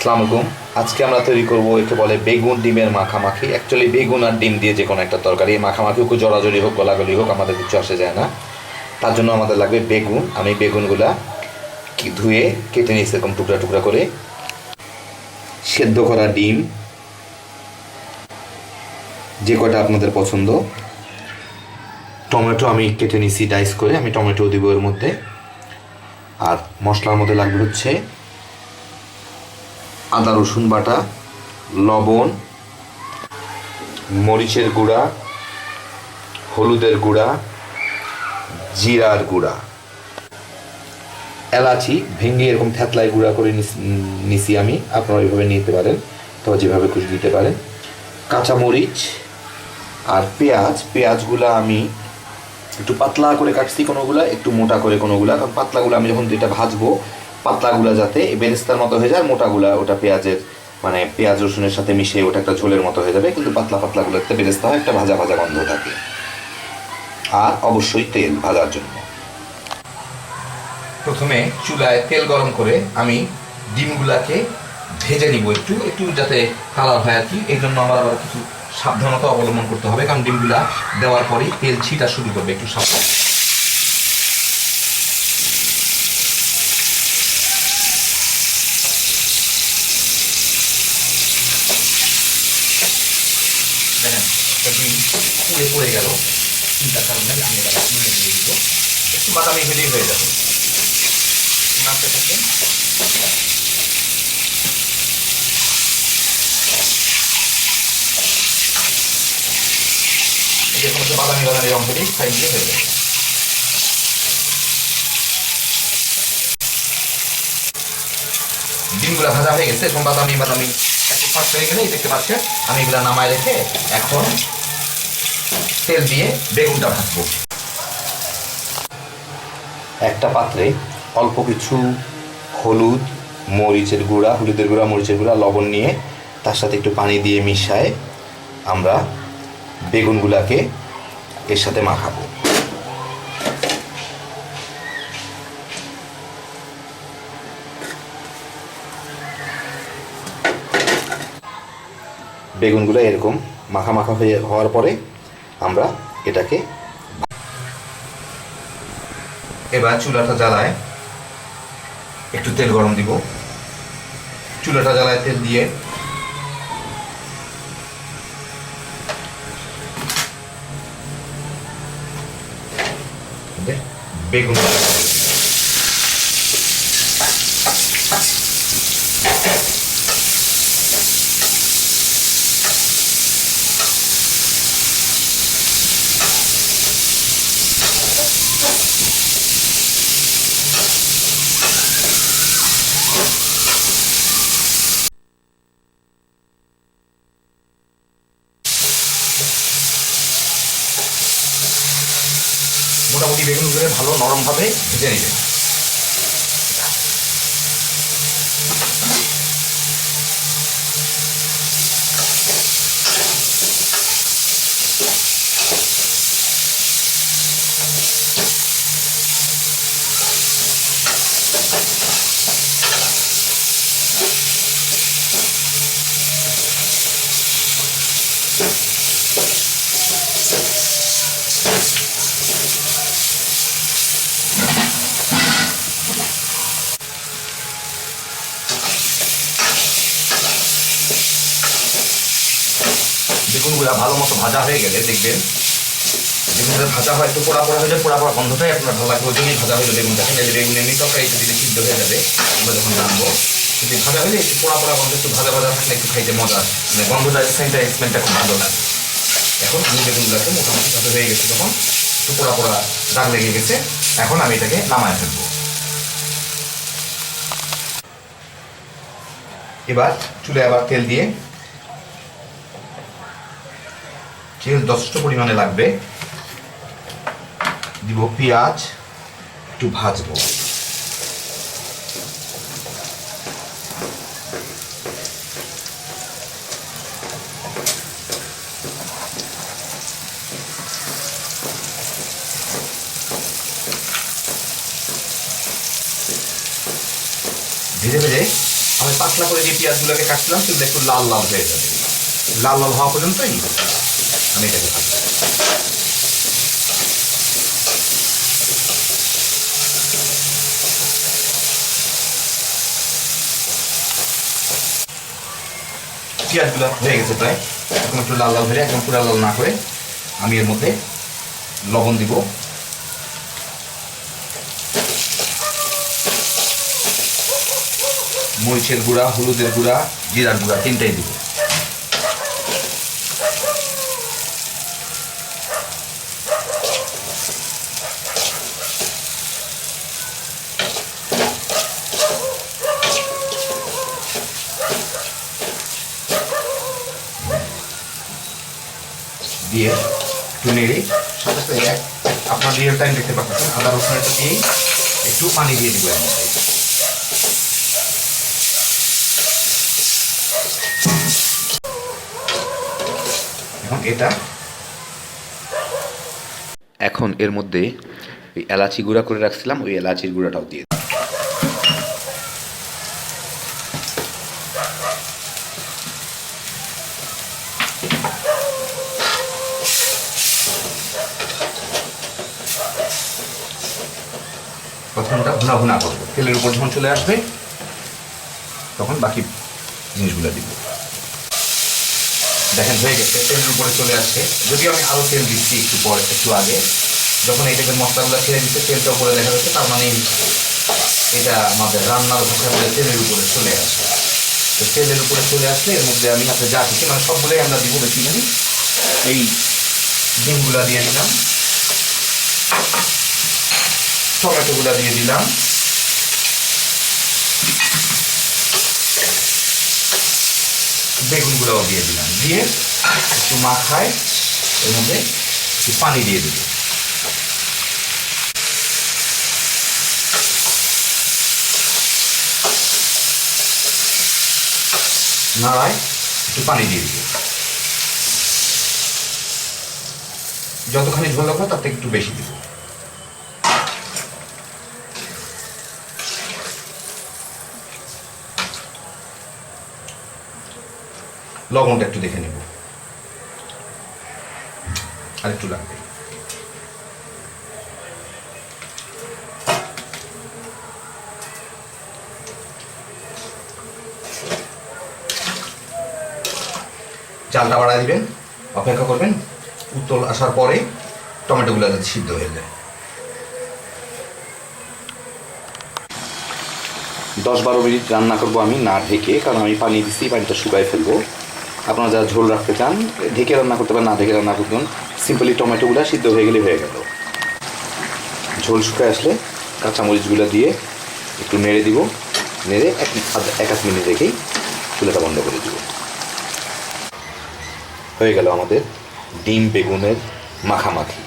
আসসালামু আলাইকুম। আজকে আমরা তৈরি করব একে বলে বেগুন ডিমের মাখামাখি। অ্যাকচুয়ালি বেগুন আর ডিম দিয়ে যে কোনো একটা তরকারি। এই মাখামাখি হোক জড়াজড়ি হোক, গলাগলি হোক, আমাদের কিছু আসে যায় না। তার জন্য আমাদের লাগবে বেগুন। আমি বেগুনগুলা ধুয়ে কেটে নিয়েছি এরকম টুকরা টুকরা করে। সেদ্ধ করা ডিম। যে কটা আপনাদের পছন্দ। টমেটো আমি কেটে নিয়েছি ডাইস করে। আমি টমেটো দিব এর মধ্যে। আর মশলার মধ্যে লাগবে হচ্ছে আদা, রসুন বাটা, লবণ, মরিচের গুঁড়া, হলুদের গুঁড়া, জিরার গুঁড়া। এলাচি ভেঙে এরকম থ্যাতলায় গুঁড়া করে নিছি আমি। আপনারা ওইভাবে নিতে পারেন তো যেভাবে খুশি দিতে পারেন। কাঁচামরিচ আর পেঁয়াজ, পেঁয়াজগুলো আমি একটু পাতলা করে কাটছি কোনোগুলা, একটু মোটা করে কোনোগুলা। কারণ পাতলাগুলো আমি যখন এটা ভাজবো পাতলাগুলা যাতে বেরেস্তার মতো হয়ে যায়, মোটাগুলা ওটা পেঁয়াজের মানে পেঁয়াজ রসুনের সাথে মিশে ওটা একটা ঝোলের মতো হয়ে যাবে, কিন্তু পাতলা পাতলাগুলোতে বেরেস্তা হয়, একটা ভাজা ভাজা গন্ধ থাকে। আর অবশ্যই তেল ভাজার জন্য। প্রথমে চুলায় তেল গরম করে আমি ডিমগুলাকে ভেজে নিব একটু একটু যাতে কালার হয় আর কি, এই জন্য আমার আবার কিছু সাবধানতা অবলম্বন করতে হবে, কারণ ডিমগুলা দেওয়ার পরেই তেল ছিটা শুরু করবে একটু সাবধান দেখেন একটা ডিম পুড়ে পড়ে গেল। চিন্তার কারণে আমি এবার দিয়ে দিব একটু বাদামি হলেই হয়ে যাবে। বাদামি বাদামি রং হলেই দিয়ে হয়ে যাবে। ডিমগুলো ভাজা হয়ে গেছে এবং বাদামি বাদামি। একটু ফাস্ট হয়ে গেলে দেখতে পাচ্ছেন, আমি এগুলো নামায় রেখে এখন তেল দিয়ে বেগুনটা ভাজবো। একটা পাত্রে অল্প কিছু হলুদ, মরিচের গুঁড়া, হলুদের গুঁড়া, মরিচের গুঁড়া, লবণ নিয়ে তার সাথে একটু পানি দিয়ে মিশায় আমরা বেগুনগুলাকে এর সাথে মাখাবো। বেগুনগুলো এরকম মাখা মাখা হয়ে হওয়ার পরে আমরা এটাকে এবার চুলাটা জ্বালায় একটু তেল গরম দিব। চুলাটা জ্বালায় তেল দিয়ে বেগুন মোটামুটি বেগুনগুলো ভালো নরমভাবে ভেজে নেবেন বেগুনগুলো ভালো মতো ভাজা হয়ে গেলে দেখবেন বেগুনটা ভাজা হয়, একটু পোড়া পোড়া হয়ে যায়, পোড়া পোড়া গন্ধটাই আপনার ভালো লাগবে, ওই জন্যই ভাজা হলো বেগুনটাকে নাহলে বেগুন এমনি তরকারি দিলে সিদ্ধ হয়ে যাবে, আমরা যখন রাখব কিন্তু ভাজা হলে একটু পোড়া পোড়া গন্ধ, একটু ভাজা ভাজা থাকলে একটু খাইতে মজা মানে গন্ধটা সেন্টটা স্মেলটা খুব ভালো লাগে। এখন আমি বেগুনগুলোকে মোটামুটি ভাজা হয়ে গেছে তখন একটু পোড়া পোড়া দাগ লেগে গেছে, এখন আমি এটাকে নামায় ফেলব। এবার চুলে আবার তেল দিয়ে তেল যথেষ্ট পরিমাণে লাগবে। দিব পেঁয়াজ, একটু ভাজবো। ধীরে ধীরে আমি পাতলা করে যে পেঁয়াজগুলোকে কাটছিলাম, সেগুলো একটু লাল লাল হয়ে যাবে। লাল লাল হওয়া পর্যন্তই আমি এটাকে ভাজবো পেঁয়াজগুলো হয়ে গেছে প্রায়। এখন একটু লাল লাল হয়ে একদম পুরো লাল না করে আমি এর মধ্যে লবণ দিব। মরিচের গুঁড়া, হলুদের গুঁড়া, জিরার গুঁড়া তিনটাই দিব। দিয়ে সাথে সাথে এক আপনার রিয়েল টাইম দেখতে পাচ্ছেন। আদা দিয়েই একটু পানি দিয়ে দিব এর মধ্যে এখন এটা এখন এর মধ্যে ওই এলাচি গুঁড়া করে রাখছিলাম। ওই এলাচির গুঁড়াটাও দিয়ে দিই। প্রথমটা ভুনা ভুনা করব। তেলের উপর যখন চলে আসবে, তখন বাকি জিনিসগুলো দিব। দেখেন, হয়ে গেছে, তেলের উপরে চলে আসছে। যদিও আমি আরও তেল দিচ্ছি একটু পরে, একটু আগে, যখন এই টাইপের মশলাগুলো ছেড়ে দিচ্ছে, তেলটা উপরে দেখা যাচ্ছে, তার মানে এটা আমাদের রান্নার ভাষায় বলে তেলের উপরে চলে আসে তো তেলের উপরে চলে আসলে এর মধ্যে আমি আপনার যা কিছু মানে সবগুলোই আমরা দিব বেশিখানি এই ডিমগুলা দিয়ে দিলাম। টমেটোগুলা দিয়ে দিলাম। বেগুনগুলোও দিয়ে দিলাম। দিয়ে একটু মাখায় এর মধ্যে একটু পানি দিয়ে দিল নাড়ায় একটু পানি দিয়ে দিল যতখানি ঝোল রাখব তার একটু বেশি দিব। লবণটা একটু দেখে নেব। আর একটু লাগবে। চালটা বাড়া দিবেন, অপেক্ষা করবেন, উত্তল আসার পরে টমেটোগুলো যাতে সিদ্ধ হয়ে যায়। দশ বারো মিনিট রান্না করব আমি, না ঢেকে, কারণ আমি পানি দিচ্ছি পানিটা শুকাই ফেলব। আপনারা যারা ঝোল রাখতে চান, ঢেকে রান্না করতে পারেন, না ঢেকে রান্না করতে পারেন সিম্পলি টমেটোগুলো সিদ্ধ হয়ে গেলে হয়ে গেল। ঝোল শুকায় আসলে কাঁচামরিচগুলো দিয়ে একটু নেড়ে দিব। নেড়ে এক এক আধ মিনিট রেখেই চুলাটা বন্ধ করে দিব। হয়ে গেল আমাদের ডিম বেগুনের মাখামাখি।